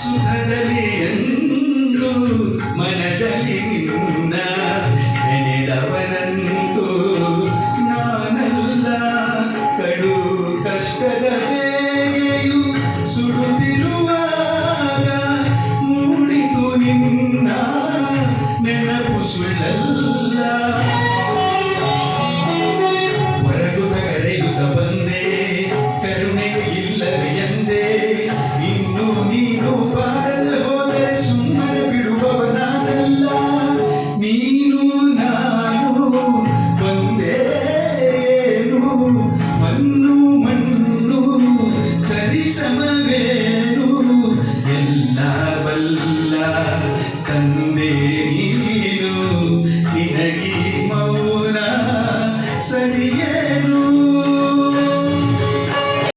ಸುಧರಲಿ ಎಂದು ಮನದಲ್ಲಿ ಮುನ್ನ ನೆನೆದವನಂದು ನಾನಲ್ಲ. ಕಡು ಕಷ್ಟದ ಬೇಗೆಯು ಸುಡುತ್ತಿರುವಾಗ ಮೂಡಿತು ನಿನ್ನ ನೆನಪು ಸುಳ್ಳಲ್ಲ. yeah.